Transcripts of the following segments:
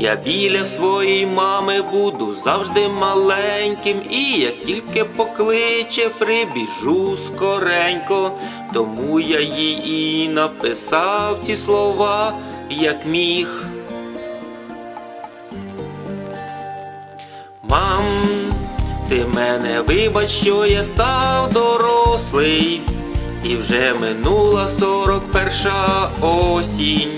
Я біля своєї мами буду завжди маленьким, і як тільки покличе, прибіжу скоренько, тому я їй і написав ці слова, як міг. Мам, ти мене вибач, що я став дорослий, і вже минула сорок перша осінь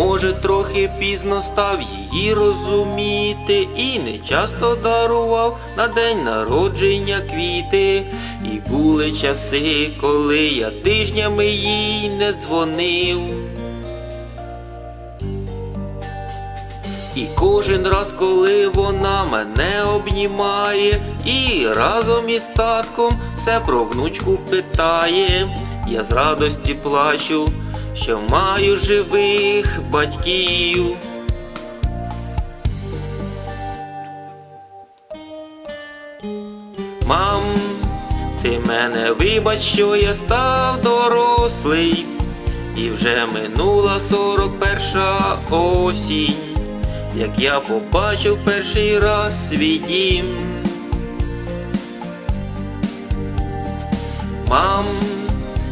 Може, трохи пізно став її розуміти, і не часто дарував на день народження квіти. І були часи, коли я тижнями їй не дзвонив. І кожен раз, коли вона мене обнімає, і разом із татком все про внучку питає, я з радості плачу що маю живих батьків. Мам, ти мене вибач, що я став дорослий, і вже минула сорок перша осінь, як я побачив перший раз свій дім. Мам,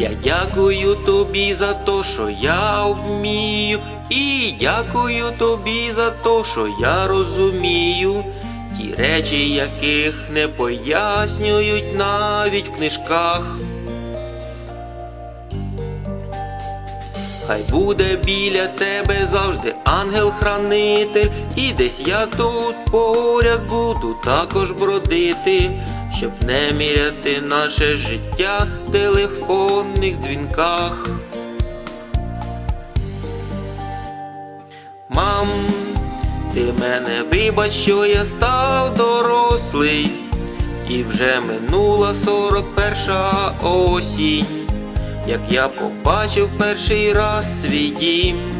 Я дякую тобі за те, що я вмію, і дякую тобі за те, що я розумію. Ті речі, яких не пояснюють навіть в книжках. Хай буде біля тебе завжди ангел-хранитель, і десь я тут поряд буду також бродити щоб не міряти наше життя в телефонних дзвінках. Мам, ти мене вибач, що я став дорослий, і вже минула сорок перша осінь, як я побачив перший раз свій дім.